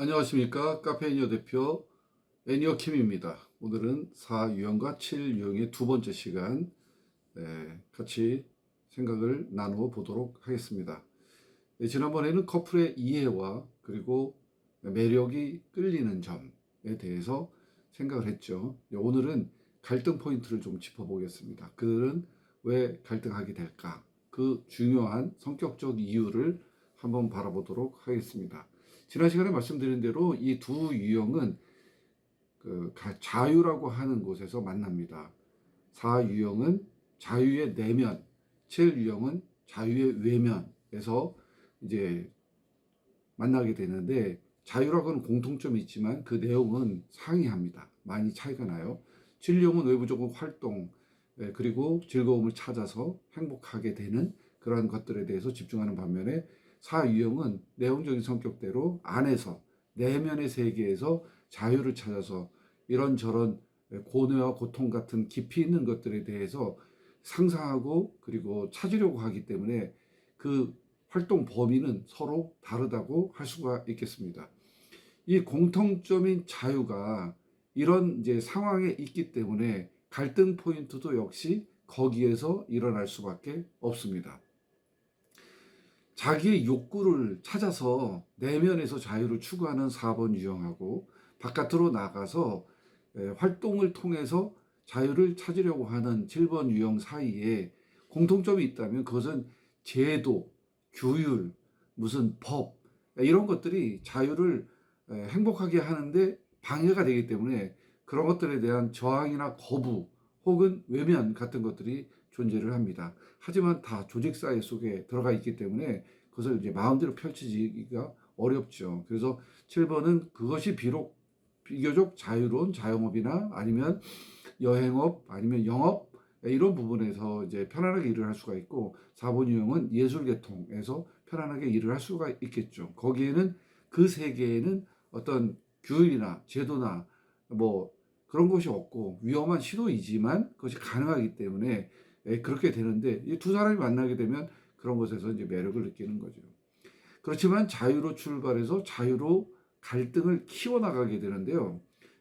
안녕하십니까 카페이니어 대표 애니어 킴입니다. 오늘은 4유형과 7유형의 두 번째 시간 네, 같이 생각을 나누어 보도록 하겠습니다. 네, 지난번에는 커플의 이해와 그리고 매력이 끌리는 점에 대해서 생각을 했죠. 네, 오늘은 갈등 포인트를 좀 짚어보겠습니다. 그들은 왜 갈등하게 될까? 그 중요한 성격적 이유를 한번 바라보도록 하겠습니다. 지난 시간에 말씀드린 대로 이 두 유형은 그 가- 자유라고 하는 곳에서 만납니다. 4유형은 자유의 내면, 7유형은 자유의 외면에서 이제 만나게 되는데 자유라고 하는 공통점이 있지만 그 내용은 상이합니다. 많이 차이가 나요. 7유형은 외부적인 활동, 예, 그리고 즐거움을 찾아서 행복하게 되는 그러한 것들에 대해서 집중하는 반면에 사유형은 내용적인 성격대로 안에서 내면의 세계에서 자유를 찾아서 이런저런 고뇌와 고통 같은 깊이 있는 것들에 대해서 상상하고 그리고 찾으려고 하기 때문에 그 활동 범위는 서로 다르다고 할 수가 있겠습니다. 이 공통점인 자유가 이런 이제 상황에 있기 때문에 갈등 포인트도 역시 거기에서 일어날 수밖에 없습니다. 자기의 욕구를 찾아서 내면에서 자유를 추구하는 4번 유형하고 바깥으로 나가서 에, 활동을 통해서 자유를 찾으려고 하는 7번 유형 사이에 공통점이 있다면 그것은 제도, 규율, 무슨 법 이런 것들이 자유를 에, 행복하게 하는데 방해가 되기 때문에 그런 것들에 대한 저항이나 거부 혹은 외면 같은 것들이 존재를 합니다. 하지만 다 조직 사회 속에 들어가 있기 때문에 그것을 이제 마음대로 펼치기가 어렵죠. 그래서 7번은 그것이 비록 비교적 자유로운 자영업이나 아니면 여행업 아니면 영업 이런 부분에서 이제 편안하게 일을 할 수가 있고 4번 유형은 예술 계통에서 편안하게 일을 할 수가 있겠죠. 거기에는 그 세계에는 어떤 규율이나 제도나 뭐 그런 것이 없고 위험한 시도이지만 그것이 가능하기 때문에 예, 그렇게 되는데 이 두 사람이 만나게 되면 그런 것에서 이제 매력을 느끼는 거죠. 그렇지만 자유로 출발해서 자유로 갈등을 키워나가게 되는데요.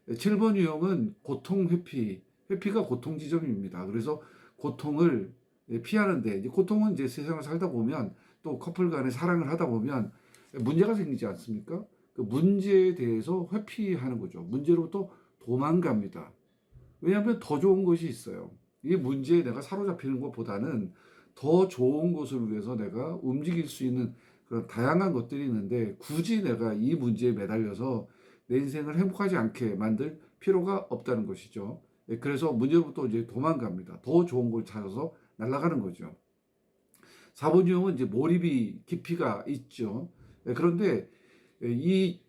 7번 유형은 고통 회피, 회피가 고통 지점입니다. 그래서 고통을 피하는데, 이제 고통은 이제 세상을 살다 보면 또 커플 간에 사랑을 하다 보면 문제가 생기지 않습니까? 그 문제에 대해서 회피하는 거죠. 문제로부터 도망갑니다. 왜냐하면 더 좋은 것이 있어요. 이 문제에 내가 사로잡히는 것보다는 더 좋은 것을 위해서 내가 움직일 수 있는 그런 다양한 것들이 있는데 굳이 내가 이 문제에 매달려서 내 인생을 행복하지 않게 만들 필요가 없다는 것이죠. 예, 그래서 문제로부터 이제 도망갑니다. 더 좋은 걸 찾아서 날아가는 거죠. 4번 유형은 이제 몰입이 깊이가 있죠. 예, 그런데 이,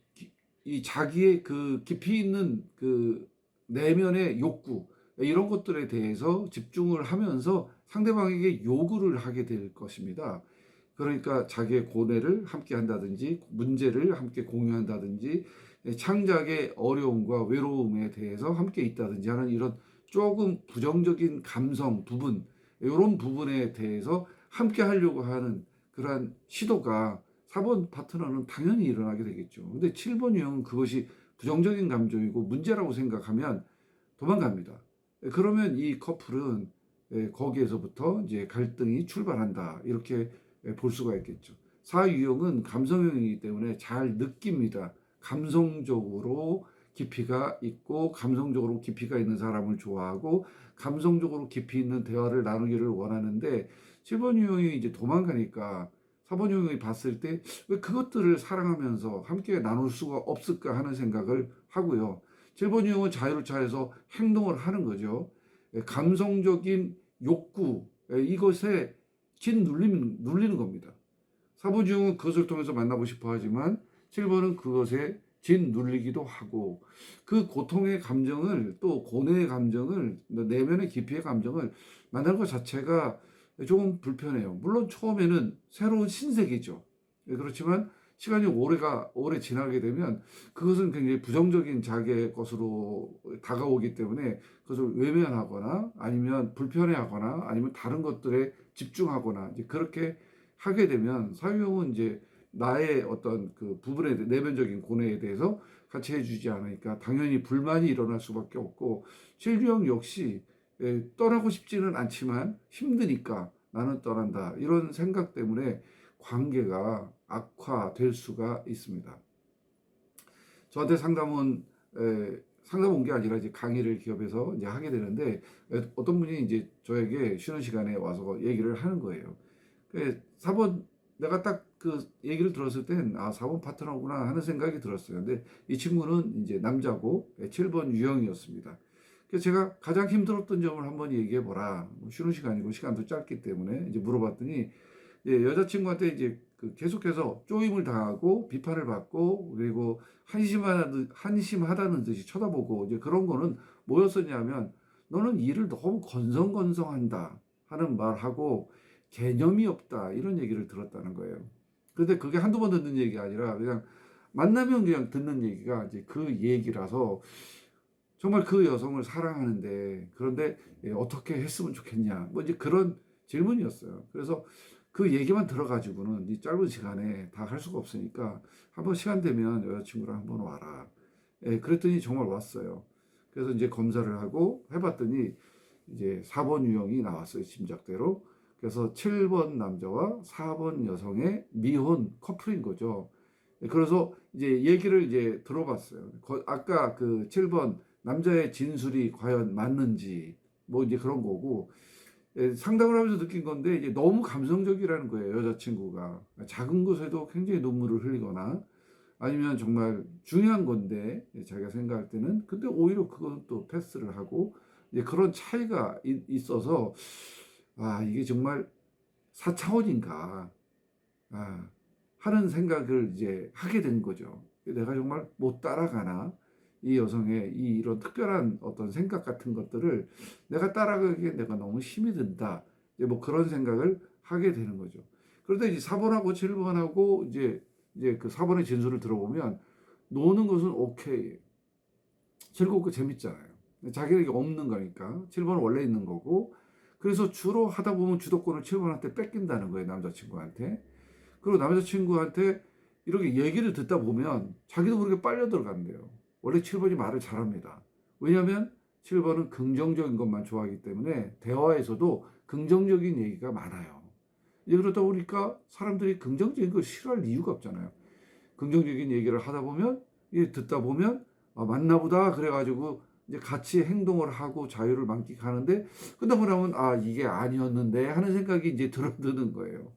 이 자기의 그 깊이 있는 그 내면의 욕구, 이런 것들에 대해서 집중을 하면서 상대방에게 요구를 하게 될 것입니다. 그러니까 자기의 고뇌를 함께 한다든지 문제를 함께 공유한다든지 창작의 어려움과 외로움에 대해서 함께 있다든지 하는 이런 조금 부정적인 감성 부분 이런 부분에 대해서 함께 하려고 하는 그러한 시도가 4번 파트너는 당연히 일어나게 되겠죠. 근데 7번 유형은 그것이 부정적인 감정이고 문제라고 생각하면 도망갑니다. 그러면 이 커플은 예, 거기에서부터 이제 갈등이 출발한다. 이렇게 예, 볼 수가 있겠죠. 사유형은 감성형이기 때문에 잘 느낍니다. 감성적으로 깊이가 있고 감성적으로 깊이가 있는 사람을 좋아하고 감성적으로 깊이 있는 대화를 나누기를 원하는데 7번 유형이 이제 도망가니까 4번 유형이 봤을 때 왜 그것들을 사랑하면서 함께 나눌 수가 없을까 하는 생각을 하고요. 7번 유형은 자유를 차해서 행동을 하는 거죠. 예, 감성적인 욕구, 예, 이것에 진 눌림, 눌리는 겁니다. 4번 유형은 그것을 통해서 만나고 싶어 하지만 7번은 그것에 진 눌리기도 하고 그 고통의 감정을 또 고뇌의 감정을 내면의 깊이의 감정을 만나는 것 자체가 조금 불편해요. 물론 처음에는 새로운 신세계죠. 예, 그렇지만 시간이 오래가 오래 지나게 되면 그것은 굉장히 부정적인 자기의 것으로 다가오기 때문에 그것을 외면하거나 아니면 불편해하거나 아니면 다른 것들에 집중하거나 이제 그렇게 하게 되면 사유형은 이제 나의 어떤 그 부분에 대- 내면적인 고뇌에 대해서 같이 해주지 않으니까 당연히 불만이 일어날 수밖에 없고 칠주형 역시 예, 떠나고 싶지는 않지만 힘드니까 나는 떠난다. 이런 생각 때문에 관계가 악화될 수가 있습니다. 저한테 상담은 에, 상담 온 게 아니라 이제 강의를 기업에서 이제 하게 되는데 에, 어떤 분이 이제 저에게 쉬는 시간에 와서 얘기를 하는 거예요. 그 4번 내가 딱 그 얘기를 들었을 땐 아, 4번 파트너구나 하는 생각이 들었어요. 근데 이 친구는 이제 남자고 7번 유형이었습니다. 그래서 제가 가장 힘들었던 점을 한번 얘기해 보라. 뭐 쉬는 시간이고 시간도 짧기 때문에 이제 물어봤더니 예, 여자친구한테 이제 그 계속해서 쪼임을 당하고 비판을 받고 그리고 한심하다는 한심하다는 듯이 쳐다보고 이제 그런 거는 뭐였었냐면 너는 일을 너무 건성건성한다 하는 말하고 개념이 없다 이런 얘기를 들었다는 거예요. 그런데 그게 한두 번 듣는 얘기가 아니라 그냥 만나면 그냥 듣는 얘기가 이제 그 얘기라서 정말 그 여성을 사랑하는데 그런데 예, 어떻게 했으면 좋겠냐 뭐 이제 그런 질문이었어요. 그래서 그 얘기만 들어가지고는 이 짧은 시간에 다 할 수가 없으니까 한번 시간 되면 여자친구랑 한번 와라. 예, 그랬더니 정말 왔어요. 그래서 이제 검사를 하고 해봤더니 이제 4번 유형이 나왔어요. 짐작대로. 그래서 7번 남자와 4번 여성의 미혼 커플인 거죠. 예, 그래서 이제 얘기를 이제 들어봤어요. 거- 아까 그 7번 남자의 진술이 과연 맞는지 뭐 이제 그런 거고 예, 상담을 하면서 느낀 건데 이제 너무 감성적이라는 거예요 여자친구가. 작은 것에도 굉장히 눈물을 흘리거나 아니면 정말 중요한 건데 예, 자기가 생각할 때는 근데 오히려 그건 또 패스를 하고 이제 그런 차이가 이- 있어서 아 이게 정말 4차원인가 아, 하는 생각을 이제 하게 된 거죠. 내가 정말 못 따라가나 이 여성의 이 이런 특별한 어떤 생각 같은 것들을 내가 따라가기에 내가 너무 힘이 든다. 뭐 그런 생각을 하게 되는 거죠. 그런데 이제 4번하고 7번하고 이제 이제 그 4번의 진술을 들어보면 노는 것은 오케이. 즐겁고 재밌잖아요. 자기에게 없는 거니까. 7번은 원래 있는 거고. 그래서 주로 하다 보면 주도권을 7번한테 뺏긴다는 거예요. 남자친구한테. 그리고 남자친구한테 이렇게 얘기를 듣다 보면 자기도 모르게 빨려 들어간대요. 원래 7번이 말을 잘합니다. 왜냐하면 7번은 긍정적인 것만 좋아하기 때문에 대화에서도 긍정적인 얘기가 많아요. 이제 그러다 보니까 사람들이 긍정적인 걸 싫어할 이유가 없잖아요. 긍정적인 얘기를 하다 보면, 듣다 보면, 아, 맞나 보다. 그래가지고 이제 같이 행동을 하고 자유를 만끽하는데, 끝나고 나면, 아, 이게 아니었는데 하는 생각이 이제 들어드는 거예요.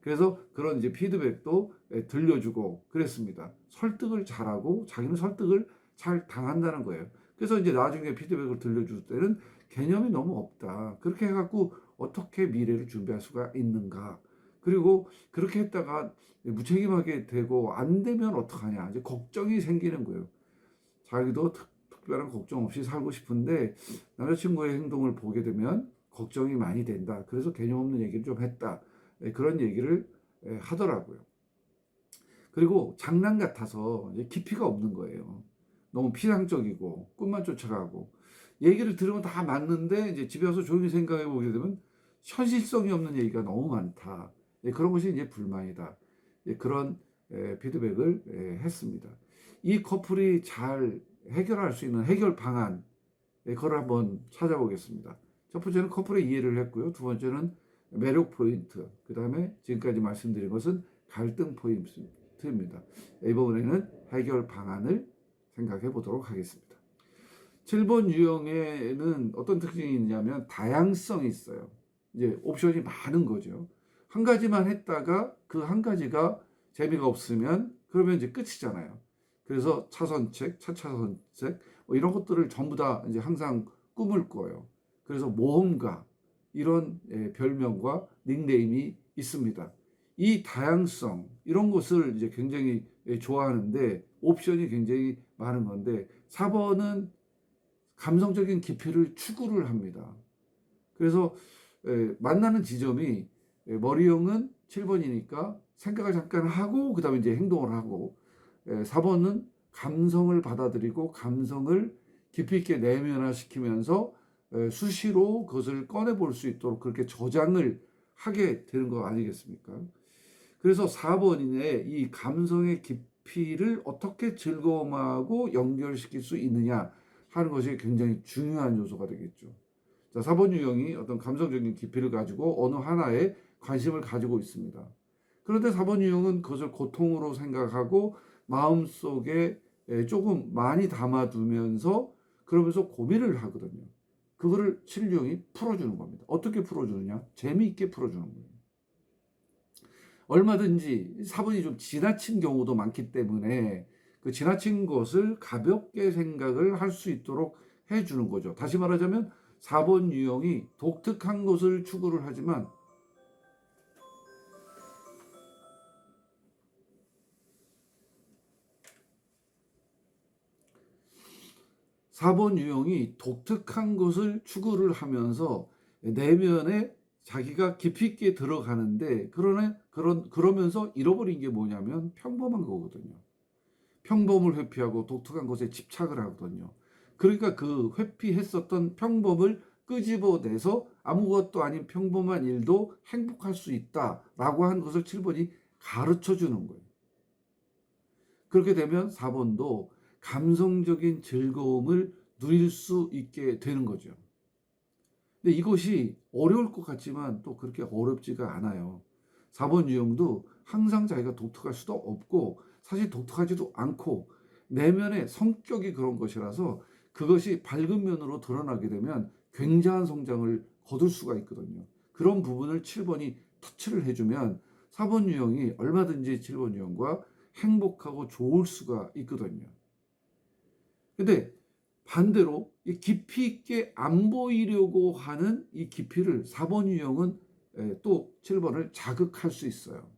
그래서 그런 이제 피드백도 예, 들려주고 그랬습니다. 설득을 잘하고 자기는 설득을 잘 당한다는 거예요. 그래서 이제 나중에 피드백을 들려줄 때는 개념이 너무 없다. 그렇게 해갖고 어떻게 미래를 준비할 수가 있는가. 그리고 그렇게 했다가 무책임하게 되고 안 되면 어떡하냐. 이제 걱정이 생기는 거예요. 자기도 특, 특별한 걱정 없이 살고 싶은데 남자친구의 행동을 보게 되면 걱정이 많이 된다. 그래서 개념 없는 얘기를 좀 했다. 예, 그런 얘기를 예, 하더라고요. 그리고 장난 같아서 깊이가 없는 거예요. 너무 피상적이고 꿈만 쫓아가고 얘기를 들으면 다 맞는데 이제 집에 와서 조용히 생각해 보게 되면 현실성이 없는 얘기가 너무 많다. 예, 그런 것이 이제 불만이다. 예, 그런 예, 피드백을 예, 했습니다. 이 커플이 잘 해결할 수 있는 해결 방안 예, 그걸 한번 찾아보겠습니다. 첫 번째는 커플의 이해를 했고요. 두 번째는 매력 포인트. 그 다음에 지금까지 말씀드린 것은 갈등 포인트입니다. 이번에는 해결 방안을 생각해 보도록 하겠습니다. 7번 유형에는 어떤 특징이 있냐면 다양성이 있어요. 이제 옵션이 많은 거죠. 한 가지만 했다가 그 한 가지가 재미가 없으면 그러면 이제 끝이잖아요. 그래서 차선책, 차차선책 뭐 이런 것들을 전부 다 이제 항상 꿈을 꿔요. 그래서 모험가 이런 예, 별명과 닉네임이 있습니다. 이 다양성 이런 것을 이제 굉장히 예, 좋아하는데 옵션이 굉장히 많은 건데 4번은 감성적인 깊이를 추구를 합니다. 그래서 예, 만나는 지점이 예, 머리형은 7번이니까 생각을 잠깐 하고 그다음에 이제 행동을 하고 예, 4번은 감성을 받아들이고 감성을 깊이 있게 내면화시키면서 에, 수시로 그것을 꺼내 볼 수 있도록 그렇게 저장을 하게 되는 거 아니겠습니까? 그래서 4번인의 이 감성의 깊 이를 어떻게 즐거움하고 연결시킬 수 있느냐 하는 것이 굉장히 중요한 요소가 되겠죠. 자, 4번 유형이 어떤 감성적인 깊이를 가지고 어느 하나에 관심을 가지고 있습니다. 그런데 4번 유형은 그것을 고통으로 생각하고 마음속에 에, 조금 많이 담아두면서 그러면서 고민을 하거든요. 그거를 7 유형이 풀어주는 겁니다. 어떻게 풀어주느냐? 재미있게 풀어주는 거예요. 얼마든지 4번이 좀 지나친 경우도 많기 때문에 그 지나친 것을 가볍게 생각을 할 수 있도록 해주는 거죠. 다시 말하자면 4번 유형이 독특한 것을 추구를 하지만 사번 유형이 독특한 것을 추구를 하면서 내면에 자기가 깊이 있게 들어가는데 그러네 그런 그러면서 잃어버린 게 뭐냐면 평범한 거거든요. 평범을 회피하고 독특한 것에 집착을 하거든요. 그러니까 그 회피했었던 평범을 끄집어내서 아무것도 아닌 평범한 일도 행복할 수 있다라고 한 것을 7번이 가르쳐 주는 거예요. 그렇게 되면 4번도 감성적인 즐거움을 누릴 수 있게 되는 거죠. 근데 이것이 어려울 것 같지만 또 그렇게 어렵지가 않아요. 4번 유형도 항상 자기가 독특할 수도 없고 사실 독특하지도 않고 내면의 성격이 그런 것이라서 그것이 밝은 면으로 드러나게 되면 굉장한 성장을 거둘 수가 있거든요. 그런 부분을 7번이 터치를 해주면 4번 유형이 얼마든지 7번 유형과 행복하고 좋을 수가 있거든요. 근데 반대로 이 깊이 있게 안 보이려고 하는 이 깊이를 4번 유형은 에, 또 7번을 자극할 수 있어요.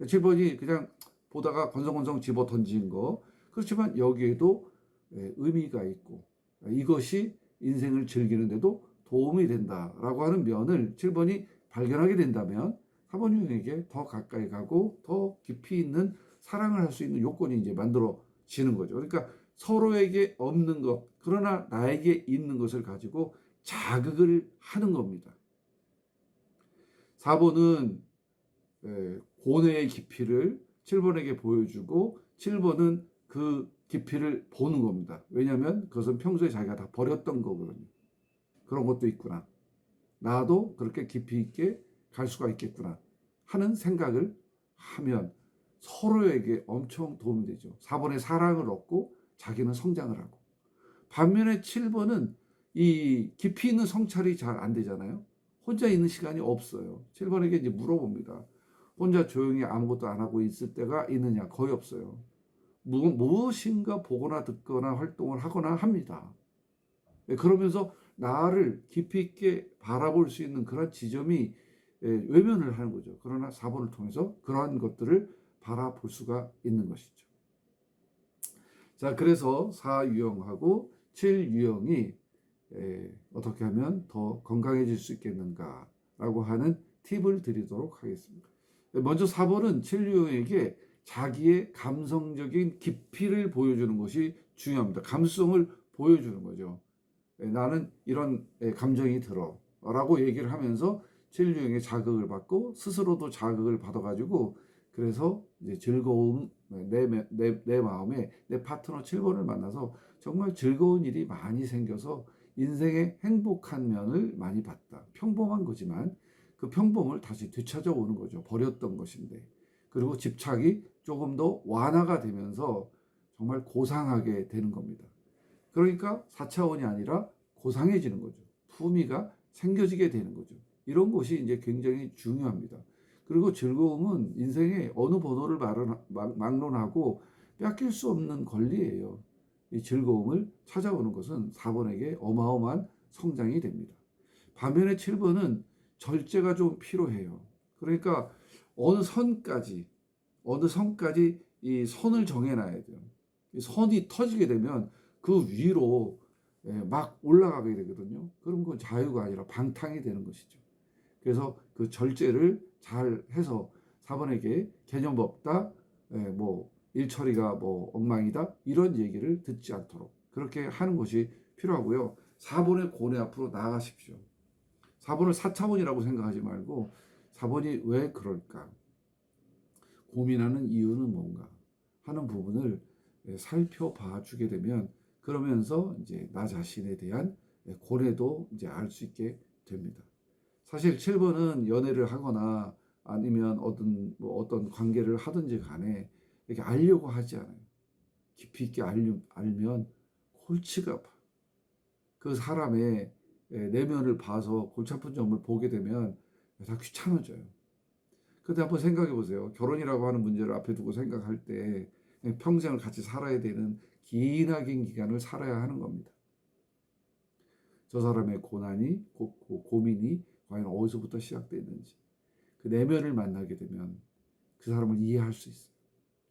7번이 그냥 보다가 건성건성 집어 던진 거 그렇지만 여기에도 에, 의미가 있고 이것이 인생을 즐기는데도 도움이 된다라고 하는 면을 7번이 발견하게 된다면 4번 유형에게 더 가까이 가고 더 깊이 있는 사랑을 할 수 있는 요건이 이제 만들어지는 거죠. 그러니까 서로에게 없는 것, 그러나 나에게 있는 것을 가지고 자극을 하는 겁니다. 4번은 고뇌의 깊이를 7번에게 보여주고 7번은 그 깊이를 보는 겁니다. 왜냐하면 그것은 평소에 자기가 다 버렸던 거거든요. 그런 것도 있구나. 나도 그렇게 깊이 있게 갈 수가 있겠구나 하는 생각을 하면 서로에게 엄청 도움이 되죠. 4번의 사랑을 얻고 자기는 성장을 하고. 반면에 7번은 이 깊이 있는 성찰이 잘 안 되잖아요. 혼자 있는 시간이 없어요. 7번에게 이제 물어봅니다. 혼자 조용히 아무것도 안 하고 있을 때가 있느냐? 거의 없어요. 무, 무엇인가 보거나 듣거나 활동을 하거나 합니다. 예, 그러면서 나를 깊이 있게 바라볼 수 있는 그런 지점이 예, 외면을 하는 거죠. 그러나 4번을 통해서 그러한 것들을 바라볼 수가 있는 것이죠. 자, 그래서 4유형하고 7유형이 어떻게 하면 더 건강해질 수 있겠는가라고 하는 팁을 드리도록 하겠습니다. 먼저 4번은 7유형에게 자기의 감성적인 깊이를 보여주는 것이 중요합니다. 감성을 보여주는 거죠. 나는 이런 감정이 들어 라고 얘기를 하면서 7유형의 자극을 받고 스스로도 자극을 받아가지고 그래서 이제 즐거움 내, 내, 내 마음에 내 파트너 7번을 만나서 정말 즐거운 일이 많이 생겨서 인생의 행복한 면을 많이 봤다. 평범한 거지만 그 평범을 다시 되찾아오는 거죠. 버렸던 것인데. 그리고 집착이 조금 더 완화가 되면서 정말 고상하게 되는 겁니다. 그러니까 4차원이 아니라 고상해지는 거죠. 품위가 생겨지게 되는 거죠. 이런 것이 이제 굉장히 중요합니다. 그리고 즐거움은 인생의 어느 번호를 막론하고 뺏길 수 없는 권리예요. 이 즐거움을 찾아오는 것은 4번에게 어마어마한 성장이 됩니다. 반면에 7번은 절제가 좀 필요해요. 그러니까 어느 선까지 어느 선까지 이 선을 정해놔야 돼요. 이 선이 터지게 되면 그 위로 예, 막 올라가게 되거든요. 그럼 그건 자유가 아니라 방탕이 되는 것이죠. 그래서 그 절제를 잘 해서 4번에게 개념 없다, 예, 뭐 일처리가 뭐 엉망이다 이런 얘기를 듣지 않도록 그렇게 하는 것이 필요하고요. 4번의 고뇌 앞으로 나아가십시오. 4번을 4차원이라고 생각하지 말고 4번이 왜 그럴까? 고민하는 이유는 뭔가 하는 부분을 예, 살펴봐 주게 되면 그러면서 이제 나 자신에 대한 예, 고뇌도 이제 알 수 있게 됩니다. 사실 7번은 연애를 하거나 아니면 어떤 뭐 어떤 관계를 하든지 간에 이렇게 알려고 하지 않아요. 깊이 있게 알려, 알면 골치가 아파. 그 사람의 예, 내면을 봐서 골치 아픈 점을 보게 되면 다 귀찮아져요. 근데 한번 생각해 보세요. 결혼이라고 하는 문제를 앞에 두고 생각할 때 평생을 같이 살아야 되는 기나긴 기간을 살아야 하는 겁니다. 저 사람의 고난이 고, 고, 고민이 과연 어디서부터 시작됐는지 그 내면을 만나게 되면 그 사람을 이해할 수 있어요.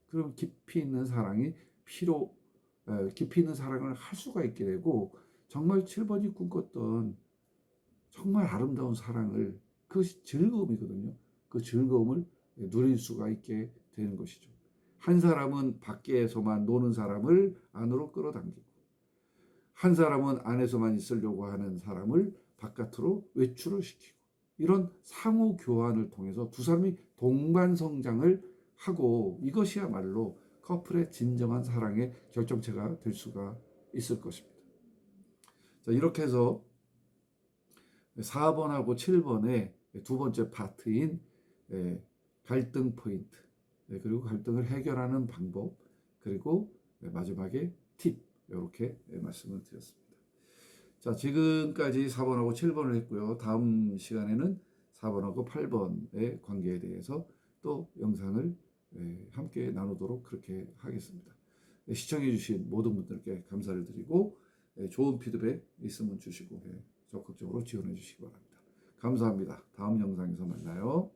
그럼 깊이 있는 사랑이 에, 깊이 있는 사랑을 할 수가 있게 되고 정말 7번이 꿈꿨던 정말 아름다운 사랑을 그것이 즐거움이거든요. 그 즐거움을 누릴 수가 있게 되는 것이죠. 한 사람은 밖에서만 노는 사람을 안으로 끌어당기고 한 사람은 안에서만 있으려고 하는 사람을 바깥으로 외출을 시키고 이런 상호 교환을 통해서 두 사람이 동반 성장을 하고 이것이야말로 커플의 진정한 사랑의 결정체가 될 수가 있을 것입니다. 자, 이렇게 해서 4번하고 7번의 두 번째 파트인 예, 갈등 포인트, 예, 그리고 갈등을 해결하는 방법, 그리고 예, 마지막에 팁, 이렇게 말씀을 드렸습니다. 자, 지금까지 4번하고 7번을 했고요. 다음 시간에는 4번하고 8번의 관계에 대해서 또 영상을 예, 함께 나누도록 그렇게 하겠습니다. 예, 시청해주신 모든 분들께 감사를 드리고 예, 좋은 피드백 있으면 주시고 예, 적극적으로 지원해 주시기 바랍니다. 감사합니다. 다음 영상에서 만나요.